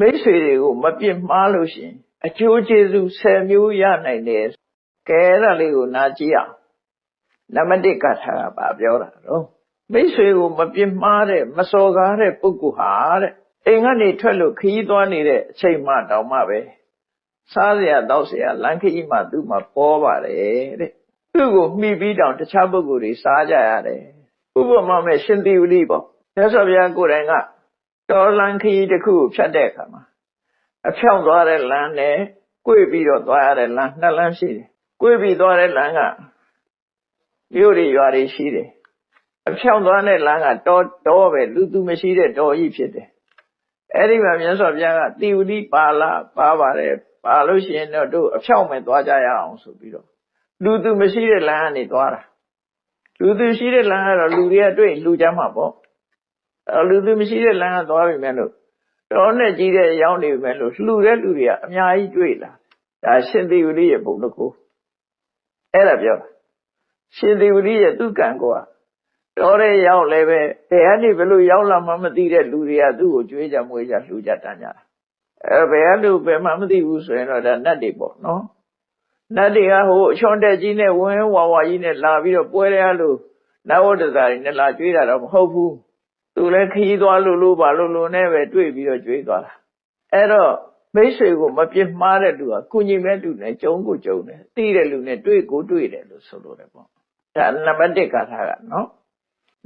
မိတ်ဆွေတွေကိုမပြစ်မှားလို့ရှိရင်အကျိုးကျေးဇူး10မျိုးရနိုင်တယ်ကဲအဲ့ဒါလေးကိုနားကြည့်အောင်နံပါတ်1ကထာကပါပြောတာတော့မိတ်ဆွေကိုမပြစ်မှားတဲ့မစော်ကားတဲ့ပုဂ္ဂိုလ်ဟာတဲ့အိမ်ကနေထွက်လို့ခရီးသွားနေတဲ့အချိန်မှတောင်မှပဲစားစရာတောက်စရာလမ်းခရီးမှသူ့မှာပေါ်ပါတယ်တဲ့သူ့ကိုမှီပြီးတောင်တခြားပုဂ္ဂိုလ်တွေစားကြရတယ်ဥပမာမဲ့ရှင်သီဝလိပေါ့မြတ်စွာဘုရားကိုယ်တိုင်က တော်လန်ခရီးတစ်ခုကိုဖြတ်တဲ့အခါမှာအဖြောင့်သွားတဲ့လမ်းနဲ့ကိုယ်ပြီးတော့သွားရတဲ့လမ်းနှစ်လမ်းရှိတယ်ကိုယ်ပြီးသွားတဲ့လမ်းကမြို့တွေရွာတွေရှိတယ်အဖြောင့်သွားတဲ့လမ်းကတောတောပဲလူသူမရှိတဲ့တောကြီးဖြစ်တယ်အဲ့ဒီမှာမြတ်စွာဘုရားကတိဝတိပါလာပါပါတယ်ပါလို့ရှိရင်တော့တို့အဖြောင့်မဲ့သွားကြရအောင်ဆိုပြီးတော့လူသူမရှိတဲ့လမ်းကနေသွားတာလူသူရှိတဲ့လမ်းကတော့လူတွေကတွေ့လူကြမှာပေါ့အဲ လူသူမရှိတဲ့လမ်းကသွားပြီမဲ့လို့တော်နဲ့ကြီးတဲ့ရောင်းနေပြီမဲ့လို့လှူတဲ့လူတွေကအများကြီးတွေ့လာဒါရှင်သေဝတိရဲ့ပုံတစ်ခုအဲ့ဒါပြောရှင်သေဝတိရဲ့သူ့ကံကောတော်တဲ့ရောက်လည်းပဲဘယ်ကနေဘယ်လိုရောက်လာမှမသိတဲ့လူတွေကသူ့ကိုကြွေးကြမွေးကြလှူကြတန်းကြတာအဲဘယ်ကလူဘယ်မှမသိဘူးဆိုရင်တော့ဒါနတ်တွေပေါ့နော်နတ်တွေကဟိုအချွန်တက်ကြီးနဲ့ဝင်းဝါဝါကြီးနဲ့လာပြီးတော့ပွဲရလို့နဝတ္တဇာတွေနဲ့လာကြွေးတာတော့မဟုတ်ဘူး သူလည်းခရီးသွားလို့လို့ပါလို့လို့နဲ့ပဲတွေ့ပြီးတော့ကြွေးသွားတာအဲ့တော့မိတ်ဆွေကိုမပြစ်မှားတဲ့လူကကုညီမဲ့လူနဲ့ကြုံကိုကြုံတယ်သိတဲ့လူနဲ့တွေ့ကိုတွေ့တယ်လို့ဆိုလို့တယ်ပေါ့ဒါနံပါတ်1ကထားကနော်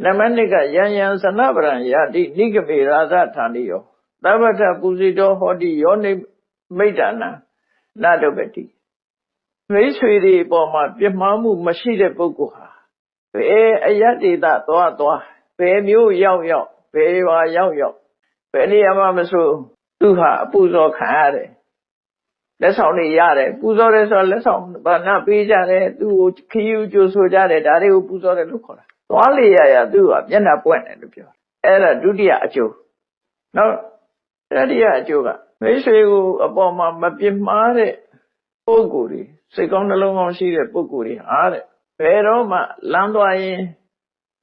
နံပါတ်2ကယံယံသနဗရံယတိနိဂမေရာသဌာနိယောသဗ္ဗထပူဇိတောဟောတိယောနိမိတ်တနာနတုပတိမိတ်ဆွေတွေအပေါ်မှာပြစ်မှားမှုမရှိတဲ့ပုဂ္ဂိုလ်ဟာဘယ်အယတ္တိတသွားသွား ဘယ်မျိုးရောက်ရောက်ဘယ်ရွာရောက်ရောက်ဘယ်နေရာမှာမဆိုသူဟာအပူဇော်ခံရတယ်လက်ဆောင်တွေရတယ်ပူဇော်တယ်ဆိုတော့လက်ဆောင်ဘာနာပေးကြတယ်သူ့ကိုခီးယူကြိုဆိုကြတယ်ဒါတွေကိုပူဇော်တယ်လို့ခေါ်တာသွားလေရရသူ့ဟာမျက်နှာပွင့်တယ်လို့ပြောအဲ့ဒါဒုတိယအကျိုးနောက်တတိယအကျိုးကမိတ်ဆွေကိုအပေါ်မှာမပြစ်မှားတဲ့ပုဂ္ဂိုလ်တွေစိတ်ကောင်းနှလုံးကောင်းရှိတဲ့ပုဂ္ဂိုလ်တွေဟာတဲ့ဘယ်တော့မှလမ်းသွားရင်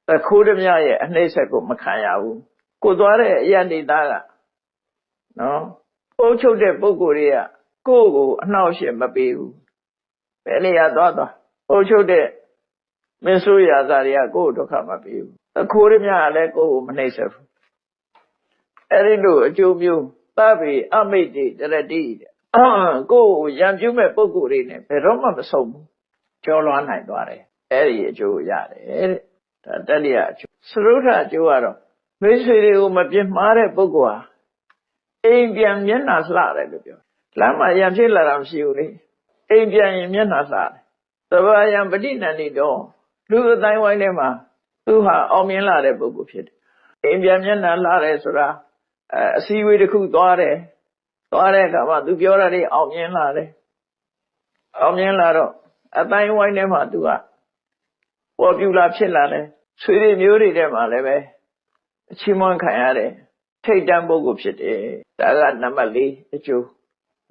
သခိုးဓမြရဲ့အနှိမ့်ဆက်ကိုမခံရဘူးကိုသွားတဲ့အရနေသားကနော်အုပ်ချုပ်တဲ့ပုဂ္ဂိုလ်တွေကကိုယ့်ကိုအနှောက်အယှက်မပေးဘူးဘယ်နေရာသွားသွားအုပ်ချုပ်တဲ့မင်းဆိုးရာဇာတွေကကိုယ့်ကိုဒုက္ခမပေးဘူးသခိုးဓမြကလည်းကိုယ့်ကိုမနှိမ့်ဆက်ဘူးအဲ့ဒီလိုအကျိုးမျိုးသဗ္ဗေအမိတ်တိတရတိတဲ့ကိုယ့်ကိုရံပြုမဲ့ပုဂ္ဂိုလ်တွေနဲ့ဘယ်တော့မှမဆုံးဘူးကျော်လွှားနိုင်သွားတယ်အဲ့ဒီအကျိုးရတယ်တဲ့ ဒါတတိယအကျိုးသရုဒ္ဓအကျိုးကတော့မိတ်ဆွေတွေကိုမပြစ်မှားတဲ့ပုဂ္ဂိုလ်ဟာအိမ်ပြန်မျက်နှာလှတယ်လို့ပြောလမ်းမှာရံဖြစ်လာတာမရှိဘူးလေအိမ်ပြန်ရင်မျက်နှာလှတယ်သဘာယံပဋိနန္တိတော့လူအတိုင်းဝိုင်းထဲမှာသူဟာအောင်မြင်လာတဲ့ပုဂ္ဂိုလ်ဖြစ်တယ်အိမ်ပြန်မျက်နှာလှတယ်ဆိုတာအစည်းအဝေးတစ်ခုသွားတယ်သွားတဲ့အခါမှာသူပြောတာတွေအောင်မြင်လာတယ်အောင်မြင်လာတော့အတိုင်းဝိုင်းထဲမှာသူက ပေါ်ပြူလာဖြစ်လာတယ်ဆွေတွေမျိုးတွေထဲမှာလည်းပဲအချီးမွမ်းခံရတယ်ထိတ်တန့်ပုဂ္ဂိုလ်ဖြစ်တယ်ဒါကနံပါတ်၄အကျိုး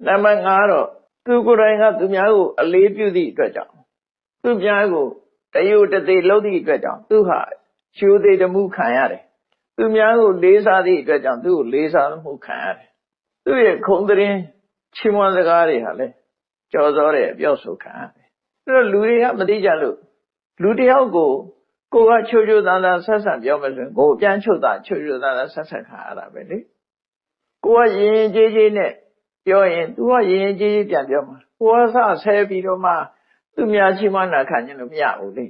နံပါတ်5တော့သူကိုယ်တိုင်ကသူများကိုအလေးပြုသည့်အတွက်ကြောင့်သူများကိုတယုတသေးလုပ်သည့်အတွက်ကြောင့်သူဟာရှုသေးတမှုခံရတယ်သူများကိုလေးစားသည့်အတွက်ကြောင့်သူ့ကိုလေးစားမှုခံရတယ်သူ့ရဲ့ခုံတရင်ချီးမွမ်းစကားတွေဟာလည်းကြော်စောတဲ့အပြောဆိုခံရတယ်အဲ့တော့လူတွေကမသိကြလို့ လူတယောက်ကိုကိုကချိုချိုသားသားဆက်ဆက်ပြောမယ်ဆိုရင်ကိုပြန်ချုပ်တာချိုချိုသားသားဆက်ဆက်ခါရတာပဲလေကိုကရင်ရင်ကြေးကြေးနဲ့ပြောရင် तू ကရင်ရင်ကြေးကြေးပြန်ပြောမှာကိုကဆဆဲပြီးတော့မှသူများချိမနာခံခြင်းလို့မရဘူးလေ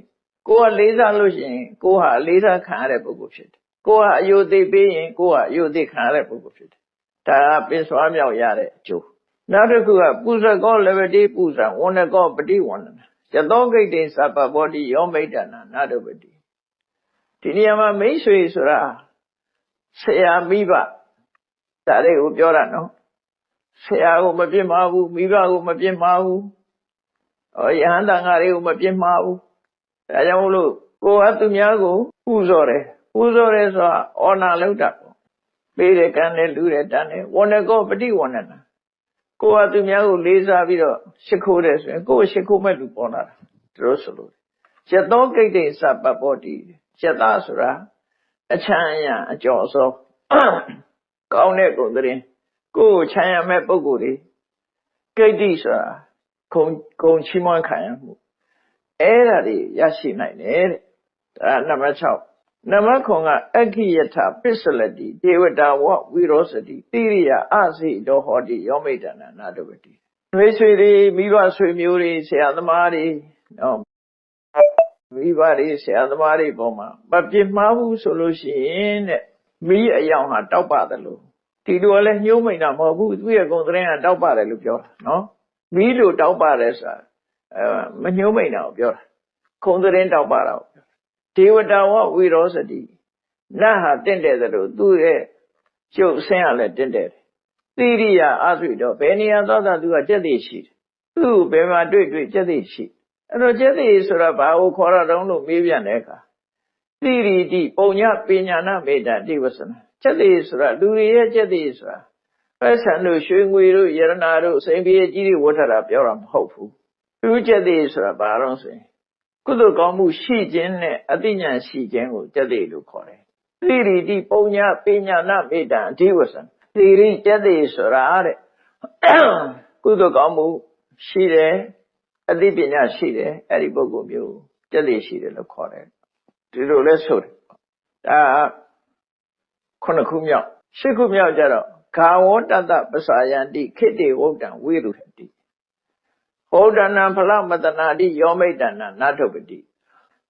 ကိုကလေးစားလို့ရှိရင်ကိုဟာလေးစားခံရတဲ့ပုဂ္ဂိုလ်ဖြစ်တယ်ကိုကအယုသိပေးရင်ကိုကအယုသိခံရတဲ့ပုဂ္ဂိုလ်ဖြစ်တယ်ဒါကပင်စွာမြောက်ရတဲ့အကျိုးနောက်တစ်ခုကပူဇကောလဘတိပူဇံဝဏကောပฏิဝန္ဒနာ ယသောဂိတ်တေသဗ္ဗဘောတိယောမိတ်တနာနာတုပတိဒီနေရာမှာမိတ်ဆွေဆိုတာဆရာမိဘဒါတွေကိုပြောတာနော်ဆရာကိုမပြစ်မှားဘူးမိဘကိုမပြစ်မှားဘူးဟောယဟန်တန်ဃာတွေကိုမပြစ်မှားဘူးဒါကြောင့်မို့လို့ကိုကသူများကိုပူဇော်တယ်ပူဇော်တယ်ဆိုတာအော်နာလောက်တာပေါ့ပေးတယ်ကမ်းတယ်လူတယ်တန်းတယ်ဝဏကောပฏิဝဏနာ ကိုကသူများကိုလေးစားပြီးတော့ရှ िख ိုးတယ်ဆိုရင်ကိုယ်ရှ िख ိုးမဲ့လူပေါ်လာတာသူတို့ဆိုလို့ရသောကိတ္တိစပပ္ပောတိရသားဆိုတာအချမ်းအယံအကျော်အစောကောင်းတဲ့ဂုဏ်သတင်းကိုယ်ကိုခြံရမဲ့ပုဂ္ဂိုလ်တွေကိတ္တိဆိုတာခုံခုံချီးမွမ်းခံရမှုအဲ့ဒါတွေရရှိနိုင်တယ်တဲ့ဒါနံပါတ်6 နံပါတ်9ကအက္ခိယထပစ္စလတိဒေဝတာဝဝိရောစတိတိရိယအစိတောဟောတိယောမိတ္တနာနာတဝတိနှွေးဆွေတွေမိဘဆွေမျိုးတွေဆရာသမားတွေနော်မိဘတွေဆရာသမားတွေပေါ်မှာမပြစ်မှားဘူးဆိုလို့ရှိရင်တဲ့မိအယောင်ဟာတောက်ပါတယ်လို့ဒီလိုလည်းညှိုးမိန်တာမဟုတ်ဘူးသူ့ရဲ့ဂုဏ်သတင်းကတောက်ပါတယ်လို့ပြောတာနော်မိလိုတောက်ပါတယ်ဆိုတာအဲမညှိုးမိန်တာကိုပြောတာခုံသတင်းတောက်ပါတာကို ဒေဝတာဝဝိရောစတိနတ်ဟာတင့်တယ်သလိုသူ့ရဲ့ကျုပ်ဆင်းရလဲတင့်တယ်သီရိယအဆွေတော့ဘယ်နေရာသောတာသူကကြက်သိရှိတယ်သူ့ဘယ်မှာတွေ့တွေ့ကြက်သိရှိအဲ့တော့ကျက်သိဆိုတာဘာကိုခေါ်ရတော့လို့မေးပြန်တဲ့အခါသီရိတိပုံညပညာနာမေတ္တာတိဝဆနာကျက်သိဆိုတာလူတွေရဲ့ကျက်သိဆိုတာပဲဆံတို့ရွှေငွေတို့ယရနာတို့စိန်ပြေကြီးတွေဝတ်ထတာပြောတာမဟုတ်ဘူးသူကျက်သိဆိုတာဘာတော့ဆိုရင် ကုသိုလ်ကောင်းမှုရှိခြင်းနဲ့အသိဉာဏ်ရှိခြင်းကိုကျက်သိလို့ခေါ်တယ်သီရိတိပုံညပညာနာမေတ္တာအတိဝဆနာသီရိကျက်သိဆိုတာတဲ့ကုသိုလ်ကောင်းမှုရှိတယ်အသိပညာရှိတယ်အဲ့ဒီပုဂ္ဂိုလ်မျိုးကျက်သိရှိတယ်လို့ခေါ်တယ်ဒီလိုလဲဆိုတယ်ဒါခုနှစ်ခုမြောက်ရှစ်ခုမြောက်ကြတော့ဂါဝတတပစာယန္တိခိတေဝုဒ္ဒံဝိရု ဟတိဟောဒနာဖလမတနာတိယောမိတ်တနာနာထုပတိ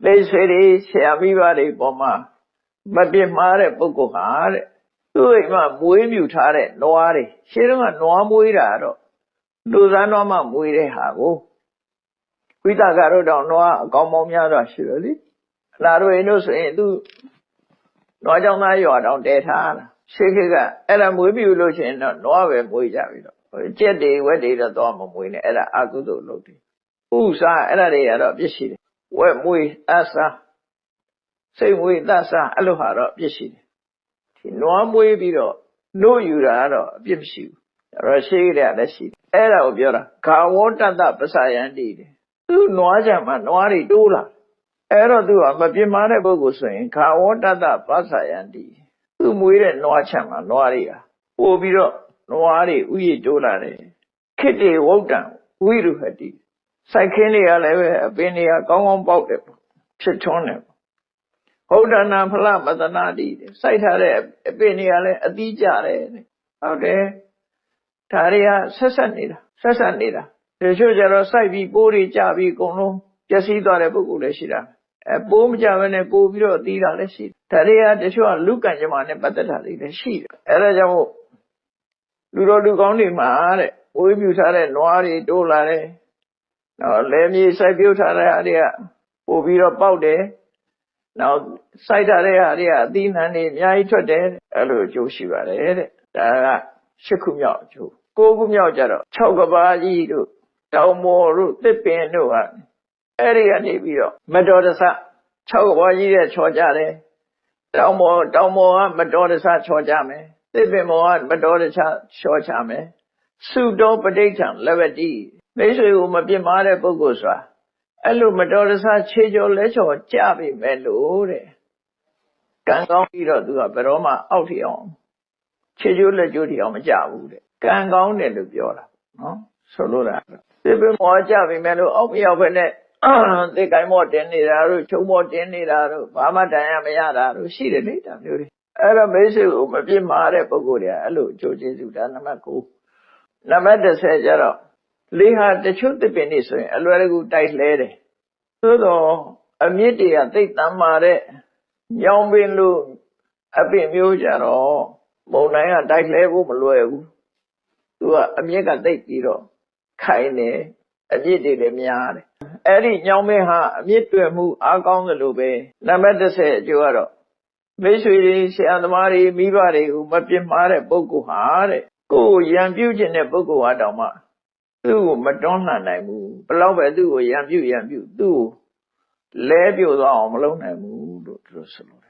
သိဆွေတွေဆရာမိဘတွေပေါ်မှာမပြစ်မှားတဲ့ပုဂ္ဂိုလ်ဟာတဲ့သူ့အိမ်မှာမွေးမြူထားတဲ့နွားတွေရှင်းတော့ကနွားမွေးတာတော့လူသားနွားမှမွေးတဲ့ဟာကိုဝိသကတို့တောင်နွားအကောင်ပေါင်းများစွာရှိတယ်လေအလားတို့ရင်တို့ဆိုရင်သူနွားကြောင့်သားရွာတောင်တည်ထားတာရှေးခေတ်ကအဲ့ဒါမွေးပြီလို့ရှိရင်တော့နွားပဲမွေးကြပြီတော့ ကြက်တွေဝက်တွေတော့တော့မမွေးနဲ့အဲ့ဒါအကုသိုလ်လုပ်တယ်ဥစားအဲ့ဒါတွေကတော့ပြစ်ရှိတယ်ဝက်မွေးအစားစိတ်မွေးသတ်စားအဲ့လိုဟာတော့ပြစ်ရှိတယ်ဒီနွားမွေးပြီးတော့လို့ယူတာကတော့အပြစ်မရှိဘူးအဲ့တော့ရှေးကလည်းရှိတယ်အဲ့ဒါကိုပြောတာဂါဝတတပစယန္တိတယ်သူ့နွားကြမှာနွားတွေတိုးလာအဲ့တော့သူကမပြင်းမာတဲ့ပုဂ္ဂိုလ်ဆိုရင်ခါဝတတပသယန္တိသူ့မွေးတဲ့နွားချက်မှာနွားတွေကပို့ပြီးတော့ နွားတွေဥယျာဉ်တိုးလာတယ်ခိတေဝုတ်တံဝိရုဟတိစိုက်ခင်းတွေကလည်းပဲအပင်တွေကကောင်းကောင်းပေါက်တယ်ဖြစ်ထွန်းတယ်ဟုတ်ဒနာဖလမတနာတိစိုက်ထားတဲ့အပင်တွေကလည်းအသီးကျတယ်ဟုတ်တယ်ဒါတွေကဆက်ဆက်နေတာဆက်ဆက်နေတာတချို့ကျတော့စိုက်ပြီးပိုးတွေကြပြီးအကုန်လုံးပျက်စီးသွားတဲ့ပုဂ္ဂိုလ်လည်းရှိတာအဲပိုးမကြဘဲနဲ့ပိုးပြီးတော့သီးတာလည်းရှိတယ်ဒါတွေကတချို့ကလူကံကြမ္မာနဲ့ပတ်သက်တာတွေလည်းရှိတယ်အဲဒါကြောင့်မို့ လူတော်လူကောင်းတွေမှာတဲ့ဝေးပြူထားတဲ့နွားတွေတိုးလာတယ်နော်လဲမြေစိုက်ပြုတ်ထားတဲ့အားတွေကပို့ပြီးတော့ပေါက်တယ်နောက်စိုက်ထားတဲ့အားတွေကအသီးနှံတွေအများကြီးထွက်တယ်အဲ့လိုအကျိုးရှိပါတယ်တဲ့ဒါက၈ခုမြောက်အကျိုး၉ခုမြောက်ကြတော့၆ကဘာကြီးတို့တောင်မော်တို့တစ်ပင်တို့ဟာအဲ့ဒီကနေပြီးတော့မတော်တဆ6ဘွားကြီးတဲ့ချော်ကြတယ်တောင်မော်တောင်မော်ကမတော်တဆချော်ကြမယ် တစ်ပင်မော်ကမတော်တဆချော်ချမယ်စုတော်ပဋိဋ္ဌံလဘတိမိတ်ဆွေကိုမပြစ်မှားတဲ့ပုဂ္ဂိုလ်ဆိုတာအဲ့လိုမတော်တဆခြေကျော်လဲချော်ကြပြီမဲ့လို့တဲ့ကံကောင်းပြီးတော့သူကဘယ်တော့မှအောက်ထီအောင်ခြေကျိုးလက်ကျိုးထီအောင်မကြဘူးတဲ့ကံကောင်းတယ်လို့ပြောတာနော်ဆိုလိုတာသစ်ပင်မောကြပြီမဲ့လို့အောက်မရောက်ဖက်နဲ့သစ်ကိုင်းမောတင်နေတာတို့ချုံမောတင်နေတာတို့ဘာမှတန်ရမရတာတို့ရှိတယ်လေဒါမျိုးတွေ အဲ့တော့မိတ်ဆွေကိုမပြစ်မှားတဲ့ပုဂ္ဂိုလ်တွေကအဲ့လိုအကျိုးကျေးဇူးဒါနံပါတ်9နံပါတ်10ကျတော့လေးဟာတချို့သစ်ပင်တွေဆိုရင်အလွယ်တကူတိုက်လှဲတယ်သို့တော့အမြင့်တွေကသိတ်တမ်းမာတဲ့ညောင်ပင်လို့အပင်မျိုးကြတော့မုံတိုင်းကတိုက်လှဲဖို့မလွယ်ဘူးသူကအမြင့်ကသိပ်ပြီးတော့ခိုင်တယ်အမြင့်တွေလည်းများတယ်အဲ့ဒီညောင်မင်းဟာအမြင့်တွေ့မှုအားကောင်းသလိုပဲနံပါတ်30အကျိုးကတော့ မိတ်ဆွေတွေဆရာသမားတွေမိဘတွေကိုမပြစ်မှားတဲ့ပုဂ္ဂိုလ်ဟာတဲ့ကိုယ်ရံပြုတ်ခြင်းတဲ့ပုဂ္ဂိုလ်ဟာတောင်မှသူ့ကိုမတွန်းလှန်နိုင်ဘူးဘလောက်ပဲသူ့ကိုရံပြုတ်ရံပြုတ်သူ့ကိုလဲပြုတ်သွားအောင်မလုပ်နိုင်ဘူးလို့သူတို့ဆိုလို့